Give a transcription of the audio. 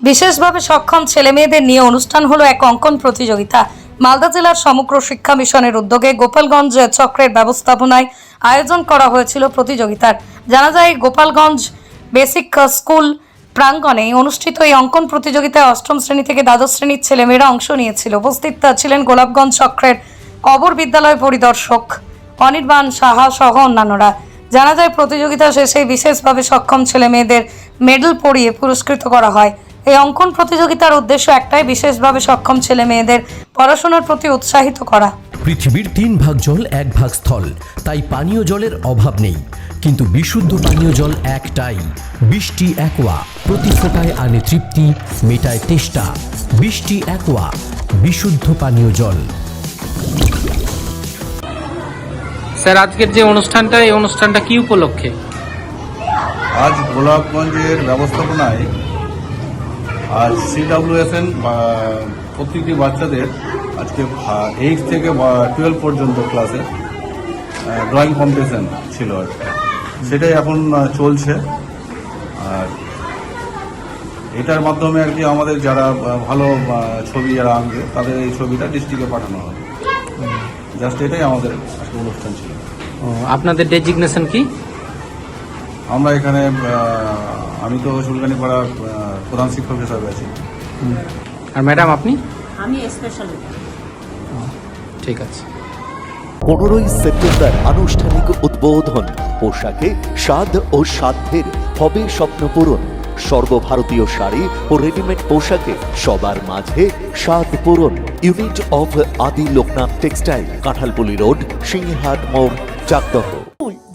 বিশেষভাবে সক্ষম ছেলে মেয়েদের নিয়ে অনুষ্ঠান হলো এক অঙ্কন প্রতিযোগিতা। মালদা জেলার সমগ্র শিক্ষা মিশনের উদ্যোগে গোপালগঞ্জ চক্রের ব্যবস্থাপনায় আয়োজন করা হয়েছিল প্রতিযোগিতার। জানা যায়, গোপালগঞ্জ বেসিক স্কুল প্রাঙ্গণে অনুষ্ঠিত এই অঙ্কন প্রতিযোগিতায় অষ্টম শ্রেণি থেকে দ্বাদশ শ্রেণির ছেলেমেয়েরা অংশ নিয়েছিল। উপস্থিত ছিলেন গোলাপগঞ্জ চক্রের অবর বিদ্যালয় পরিদর্শক অনির্বাণ সাহা সহ অন্যান্যরা। জানা যায়, প্রতিযোগিতা শেষে বিশেষভাবে সক্ষম ছেলে মেয়েদের মেডেল পরিয়ে পুরস্কৃত করা হয়। এই অঙ্কন প্রতিযোগিতার উদ্দেশ্য একটাই বিশেষভাবে সক্ষম ছেলে মেয়েদের পড়াশোনার প্রতি উৎসাহিত করা। পৃথিবীর তিন ভাগ জল এক ভাগ স্থল। তাই পানীয় জলের অভাব নেই। কিন্তু বিশুদ্ধ পানীয় জল একটাই। বৃষ্টি একোয়া প্রতি ফোটায় আনে তৃপ্তি মেটায় তেষ্টা। বৃষ্টি একোয়া বিশুদ্ধ পানীয় জল। স্যার আজকের যে অনুষ্ঠানটা এই অনুষ্ঠানটা কি উপলক্ষে? আজ গোলাপগঞ্জের ব্যবস্থাপনায় আজ সিডাব্লিউএসএন প্রত্যেকটি বাচ্চাদের আজকে এইট থেকে টুয়েলভ পর্যন্ত ক্লাসে ড্রয়িং কম্পিটিশন ছিল আর। সেটাই এখন চলছে। আর এটার মাধ্যমে আর কি আমাদের যারা ভালো ছবি যারা আঁকবে তাদের এই ছবিটা ডিস্ট্রিক্টে পাঠানো হবে। জাস্ট এটাই আমাদের অনুষ্ঠান ছিল। আপনাদের ডেজিগনেশন কি? আমরা এখানে আমি তো শুলকানিপাড়ার আহ, প্রধান শিক্ষক হিসাবে আছি। আর ম্যাডাম আপনি? আমি স্পেশাল ঠিক আছে। পনেরোই সেপ্টেম্বর আনুষ্ঠানিক উদ্বোধন পোশাকে স্বাদ ও সাধ্যের হবে স্বপ্ন পূরণ। সর্বভারতীয় শাড়ি ও রেডিমেড পোশাকে সবার মাঝে স্বাদ পূরণ। Unit of Adi Loknath textile Kanthalpuli road Singhat মোড় চাকদহ